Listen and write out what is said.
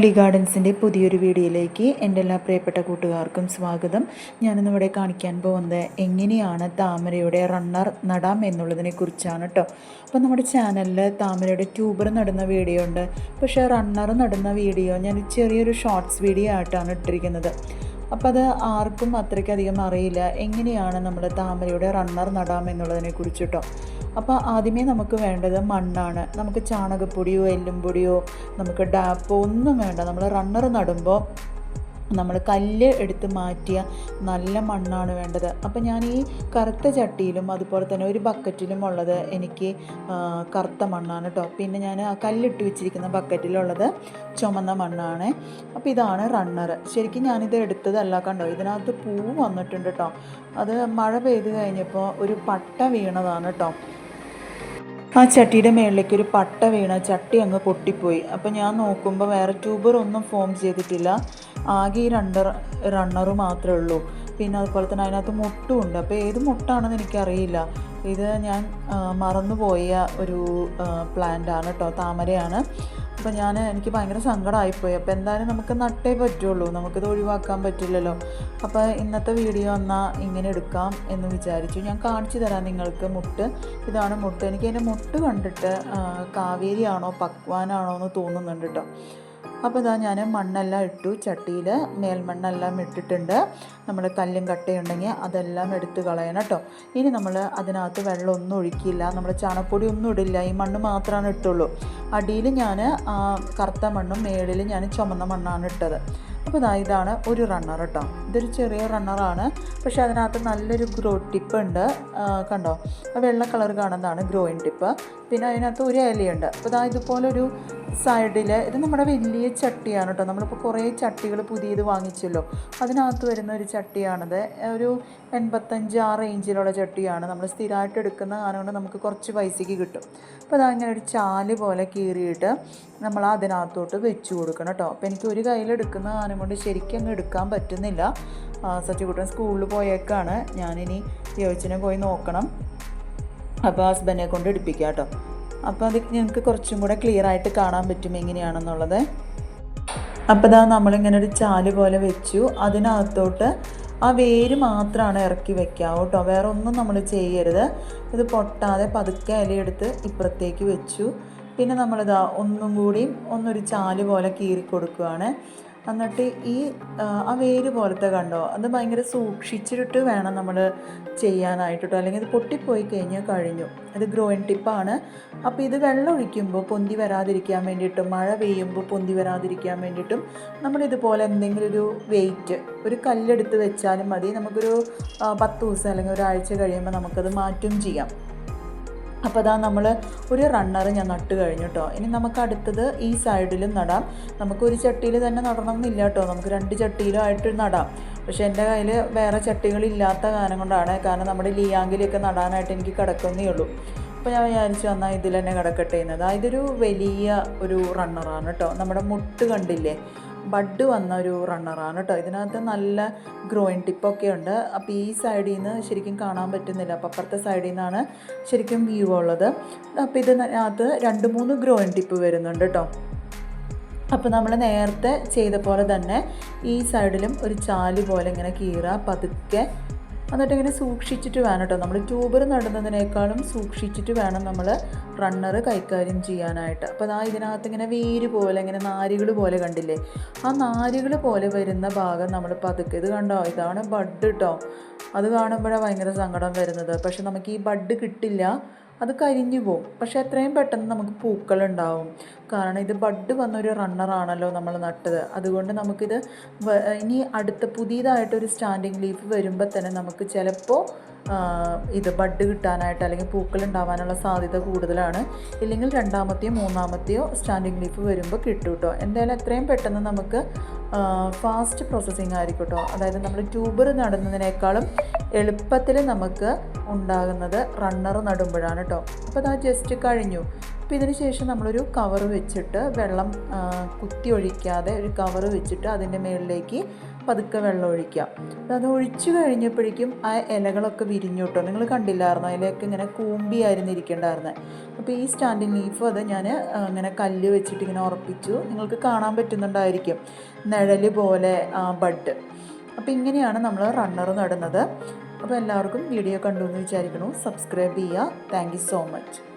പുളി ഗാർഡൻസിന്റെ പുതിയൊരു വീഡിയോയിലേക്ക് എന്റെ എല്ലാ പ്രിയപ്പെട്ട കൂട്ടുകാർക്കും സ്വാഗതം. ഞാനിന്ന് ഇവിടെ കാണിക്കാൻ പോകുന്നത് എങ്ങനെയാണ് താമരയുടെ റണ്ണർ നടാം എന്നുള്ളതിനെ കുറിച്ചാണ് കേട്ടോ അപ്പോൾ നമ്മുടെ ചാനലിൽ താമരയുടെ ട്യൂബർ നടുന്ന വീഡിയോ ഉണ്ട്. പക്ഷേ റണ്ണർ നടുന്ന വീഡിയോ ഞാൻ ചെറിയൊരു ഷോർട്സ് വീഡിയോ ആയിട്ടാണ് ഇട്ടിരിക്കുന്നത്. അപ്പോൾ അത് ആർക്കും അത്രയ്ക്കധികം അറിയില്ല. എങ്ങനെയാണ് നമ്മൾ താമരയുടെ റണ്ണർ നടാം എന്നുള്ളതിനെ കുറിച്ചിട്ടോ അപ്പോൾ ആദ്യമേ നമുക്ക് വേണ്ടത് മണ്ണാണ്. നമുക്ക് ചാണകപ്പൊടിയോ എല്ലും പൊടിയോ നമുക്ക് ഡാപ്പോ ഒന്നും വേണ്ട. നമ്മൾ റണ്ണർ നടുമ്പോൾ നമ്മൾ കല്ല് എടുത്ത് മാറ്റിയ നല്ല മണ്ണാണ് വേണ്ടത്. അപ്പോൾ ഞാൻ ഈ കറുത്ത ചട്ടിയിലും അതുപോലെ തന്നെ ഒരു ബക്കറ്റിലും ഉള്ളത് എനിക്ക് കറുത്ത മണ്ണാണ് കേട്ടോ പിന്നെ ഞാൻ ആ കല്ലിട്ട് വെച്ചിരിക്കുന്ന ബക്കറ്റിലുള്ളത് ചുമന്ന മണ്ണാണ്. അപ്പോൾ ഇതാണ് റണ്ണർ ശരിക്കും ഞാനിത് എടുത്തതല്ല കണ്ടോ? ഇതിനകത്ത് പൂ വന്നിട്ടുണ്ട് കേട്ടോ അത് മഴ പെയ്ത് കഴിഞ്ഞപ്പോൾ ഒരു പട്ട വീണതാണ് കേട്ടോ ആ ചട്ടിയുടെ മേളിലേക്ക് ഒരു പട്ട വീണ ചട്ടി അങ്ങ് പൊട്ടിപ്പോയി. അപ്പോൾ ഞാൻ നോക്കുമ്പോൾ വേറെ ട്യൂബർ ഒന്നും ഫോം ചെയ്തിട്ടില്ല. ആകെ ഈ രണ്ട് റണ്ണറ് മാത്രമേ ഉള്ളൂ. പിന്നെ അതുപോലെ തന്നെ അതിനകത്ത് മുട്ടും ഉണ്ട്. അപ്പോൾ ഏത് മുട്ടാണെന്ന് എനിക്കറിയില്ല. ഇത് ഞാൻ മറന്നുപോയ ഒരു പ്ലാന്റ് ആണ് കേട്ടോ താമരയാണ്. അപ്പോൾ ഞാൻ എനിക്ക് ഭയങ്കര സങ്കടമായിപ്പോയി. അപ്പോൾ എന്തായാലും നമുക്ക് നട്ടേ പറ്റുള്ളൂ. നമുക്കിത് ഒഴിവാക്കാൻ പറ്റില്ലല്ലോ. അപ്പോൾ ഇന്നത്തെ വീഡിയോ എന്നാൽ ഇങ്ങനെ എടുക്കാം എന്ന് വിചാരിച്ചു. ഞാൻ കാണിച്ചു തരാം നിങ്ങൾക്ക് മുട്ട്. ഇതാണ് മുട്ട്. എനിക്ക് അതിന്റെ മുട്ട് കണ്ടിട്ട് കാവേരിയാണോ പക്വാനാണോ എന്ന് തോന്നുന്നുണ്ട് കേട്ടോ അപ്പോൾ ഇതാ ഞാൻ മണ്ണെല്ലാം ഇട്ടു. ചട്ടിയിൽ മേൽമണ്ണെല്ലാം ഇട്ടിട്ടുണ്ട്. നമ്മൾ കല്ലും കട്ടയുണ്ടെങ്കിൽ അതെല്ലാം എടുത്ത് കളയണം കേട്ടോ. ഇനി നമ്മൾ അതിനകത്ത് വെള്ളം ഒന്നും ഒഴിക്കില്ല. നമ്മൾ ചാണപ്പൊടി ഒന്നും ഇടില്ല. ഈ മണ്ണ് മാത്രമാണ് ഇട്ടുള്ളൂ. അടിയിൽ ഞാൻ കറുത്ത മണ്ണും മേളിൽ ഞാൻ ചുമന്ന മണ്ണാണ് ഇട്ടത്. അപ്പോൾ ഇതാ ഇതാണ് ഒരു റണ്ണർ കേട്ടോ. ഇതൊരു ചെറിയ റണ്ണറാണ് പക്ഷേ അതിനകത്ത് നല്ലൊരു ഗ്രോ ടിപ്പ് ഉണ്ട്. കണ്ടോ? വെള്ള കളർ കാണുന്നതാണ് ഗ്രോയിൻ ടിപ്പ് പിന്നെ അതിനകത്ത് ഒരു ഇലയുണ്ട്. അപ്പോൾ ഇതാ ഇതുപോലൊരു സൈഡിൽ ഇത് നമ്മുടെ വലിയ ചട്ടിയാണ് കേട്ടോ നമ്മളിപ്പോൾ കുറേ ചട്ടികൾ പുതിയത് വാങ്ങിച്ചല്ലോ. അതിനകത്ത് വരുന്ന ഒരു ചട്ടിയാണിത്. ഒരു എൺപത്തഞ്ച് ആ റേഞ്ചിലുള്ള ചട്ടിയാണ്. നമ്മൾ സ്ഥിരമായിട്ട് എടുക്കുന്ന കാരണം നമുക്ക് കുറച്ച് പൈസയ്ക്ക് കിട്ടും. അപ്പോൾ അതങ്ങനെ ഒരു ചാൽ പോലെ കീറിയിട്ട് നമ്മൾ അതിനകത്തോട്ട് വെച്ച് കൊടുക്കണം കേട്ടോ അപ്പോൾ എനിക്ക് ഒരു കയ്യിലെടുക്കുന്ന കാരണം കൊണ്ട് ശരിക്കും അങ്ങ് എടുക്കാൻ പറ്റുന്നില്ല. സച്ചിക്കുട്ടൻ സ്കൂളിൽ പോയേക്കാണ്. ഞാനിനി യോജിച്ചിനെ പോയി നോക്കണം. അപ്പോൾ ഹസ്ബൻഡിനെ കൊണ്ട് എടുപ്പിക്കാം കേട്ടോ അപ്പോൾ അത് ഞങ്ങൾക്ക് കുറച്ചും കൂടെ ക്ലിയർ ആയിട്ട് കാണാൻ പറ്റും എങ്ങനെയാണെന്നുള്ളത്. അപ്പോൾ ഇതാ നമ്മളിങ്ങനെ ഒരു ചാൽ പോലെ വെച്ചു. അതിനകത്തോട്ട് ആ വേര് മാത്രമാണ് ഇറക്കി വെക്കാവൂ കേട്ടോ. വേറെ ഒന്നും നമ്മൾ ചെയ്യരുത്. ഇത് പൊട്ടാതെ പതുക്കെ ഇലയെടുത്ത് ഇപ്പുറത്തേക്ക് വെച്ചു. പിന്നെ നമ്മളിതാ ഒന്നും കൂടിയും ഒന്നൊരു ചാൽ പോലെ കീറി കൊടുക്കുകയാണ് എന്നിട്ട് ഈ ആ, വേര് പോലത്തെ കണ്ടോ? അത് ഭയങ്കര സൂക്ഷിച്ചിട്ട് വേണം നമ്മൾ ചെയ്യാനായിട്ട് അല്ലെങ്കിൽ ഇത് പൊട്ടിപ്പോയി കഴിഞ്ഞാൽ കഴിഞ്ഞു. അത് ഗ്രോയിൻ ടിപ്പാണ്. അപ്പോൾ ഇത് വെള്ളം ഒഴിക്കുമ്പോൾ പൊന്തി വരാതിരിക്കാൻ വേണ്ടിയിട്ടും മഴ പെയ്യുമ്പോൾ പൊന്തി വരാതിരിക്കാൻ വേണ്ടിയിട്ടും നമ്മൾ ഇതുപോലെ എന്തെങ്കിലും ഒരു വെയിറ്റ് ഒരു കല്ലെടുത്ത് വെച്ചാലും മതി. നമുക്കൊരു പത്ത് ദിവസം അല്ലെങ്കിൽ ഒരാഴ്ച കഴിയുമ്പോൾ നമുക്കത് മാറ്റും ചെയ്യാം. അപ്പോൾ അതാ നമ്മൾ ഒരു റണ്ണർ ഞാൻ നട്ട് കഴിഞ്ഞു കേട്ടോ ഇനി നമുക്ക് അടുത്തത് ഈ സൈഡിലും നടാം. നമുക്ക് ഒരു ചട്ടിയിൽ തന്നെ നടണം എന്നില്ല കേട്ടോ നമുക്ക് രണ്ട് ചട്ടിയിലും ആയിട്ട് നടാം. പക്ഷേ എന്റെ കയ്യിൽ വേറെ ചട്ടികളില്ലാത്ത കാരണം കൊണ്ടാണ്. കാരണം നമ്മുടെ ലിയാങ്കിലൊക്കെ നടാനായിട്ട് എനിക്ക് കിടക്കുന്നേ ഉള്ളൂ. അപ്പോൾ ഞാൻ വിചാരിച്ചു എന്നാൽ ഇതിൽ തന്നെ കിടക്കട്ടെ എന്നത് ഇതൊരു വലിയ ഒരു റണ്ണറാണ് കേട്ടോ നമ്മുടെ മുട്ട് കണ്ടില്ലേ? ബഡ് വന്ന ഒരു റണ്ണറാണ് കേട്ടോ. ഇതിനകത്ത് നല്ല ഗ്രോയിൻ ടിപ്പൊക്കെ ഉണ്ട്. അപ്പോൾ ഈ സൈഡിൽ നിന്ന് ശരിക്കും കാണാൻ പറ്റുന്നില്ല. അപ്പോൾ അപ്പുറത്തെ സൈഡിൽ നിന്നാണ് ശരിക്കും വ്യൂ ഉള്ളത്. അപ്പോൾ ഇതിനകത്ത് രണ്ട് മൂന്ന് ഗ്രോയിൻ ടിപ്പ് വരുന്നുണ്ട് കേട്ടോ. അപ്പോൾ നമ്മൾ നേരത്തെ ചെയ്ത പോലെ തന്നെ ഈ സൈഡിലും ഒരു ചാൽ പോലെ ഇങ്ങനെ കീറ പതുക്കെ എന്നിട്ട് ഇങ്ങനെ സൂക്ഷിച്ചിട്ട് വേണം കേട്ടോ. നമ്മൾ ട്യൂബർ നടുന്നതിനേക്കാളും സൂക്ഷിച്ചിട്ട് വേണം നമ്മൾ റണ്ണർ കൈകാര്യം ചെയ്യാനായിട്ട്. അപ്പോൾ അതാ ഇതിനകത്ത് ഇങ്ങനെ വേര് പോലെ ഇങ്ങനെ നാരുകൾ പോലെ കണ്ടില്ലേ? ആ നാരുകൾ പോലെ വരുന്ന ഭാഗം നമ്മൾ പതുക്കെ ഇത് കണ്ടോ? ഇതാണ് ബഡ് കേട്ടോ അത് കാണുമ്പോഴാണ് ഭയങ്കര സങ്കടം വരുന്നത്. പക്ഷെ നമുക്ക് ഈ ബഡ് കിട്ടില്ല അത് കരിഞ്ഞു പോകും പക്ഷെ എത്രയും പെട്ടെന്ന് നമുക്ക് പൂക്കളുണ്ടാവും കാരണം ഇത് ബഡ് വന്നൊരു റണ്ണറാണല്ലോ നമ്മൾ നട്ടത്. അതുകൊണ്ട് നമുക്കിത് ഇനി അടുത്ത പുതിയതായിട്ടൊരു സ്റ്റാൻഡിങ് ലീഫ് വരുമ്പോൾ തന്നെ നമുക്ക് ചിലപ്പോൾ ഇത് ബഡ് കിട്ടാനായിട്ട് അല്ലെങ്കിൽ പൂക്കൾ ഉണ്ടാവാനുള്ള സാധ്യത കൂടുതലാണ്. ഇല്ലെങ്കിൽ രണ്ടാമത്തെയോ മൂന്നാമത്തെയോ സ്റ്റാൻഡിങ് ലീഫ് വരുമ്പോൾ കിട്ടും കേട്ടോ എന്തായാലും എത്രയും പെട്ടെന്ന് നമുക്ക് ഫാസ്റ്റ് പ്രോസസ്സിങ് ആയിരിക്കും അതായത് നമ്മൾ ട്യൂബർ നടുന്നതിനേക്കാളും എളുപ്പത്തിൽ നമുക്ക് ഉണ്ടാകുന്നത് റണ്ണർ നടുമ്പോഴാണ് കേട്ടോ അപ്പോൾ അത് ജസ്റ്റ് കഴിഞ്ഞു. അപ്പോൾ ഇതിന് ശേഷം നമ്മളൊരു കവർ വെച്ചിട്ട് വെള്ളം കുത്തി ഒഴിക്കാതെ ഒരു കവർ വെച്ചിട്ട് അതിന്റെ മുകളിലേക്ക് പതുക്കെ വെള്ളം ഒഴിക്കാം. അത് ഒഴിച്ചു കഴിഞ്ഞപ്പോഴേക്കും ആ ഇലകളൊക്കെ വിരിഞ്ഞു നിങ്ങൾ കണ്ടില്ലായിരുന്നോ? ഇലയൊക്കെ ഇങ്ങനെ കൂമ്പിയായിരുന്നു ഇരിക്കേണ്ടായിരുന്നത് അപ്പോൾ ഈ സ്റ്റാൻഡിങ് ലീഫ് അത് ഞാൻ അങ്ങനെ കല്ല് വെച്ചിട്ട് ഇങ്ങനെ ഉറപ്പിച്ചു. നിങ്ങൾക്ക് കാണാൻ പറ്റുന്നുണ്ടായിരിക്കും. നിഴൽ പോലെ ആ ബഡ്. അപ്പോൾ ഇങ്ങനെയാണ് നമ്മൾ റണ്ണർ നടുന്നത്. അപ്പോൾ എല്ലാവർക്കും വീഡിയോ കണ്ടു എന്ന് വിചാരിക്കുന്നു. സബ്സ്ക്രൈബ് ചെയ്യുക. Thank so much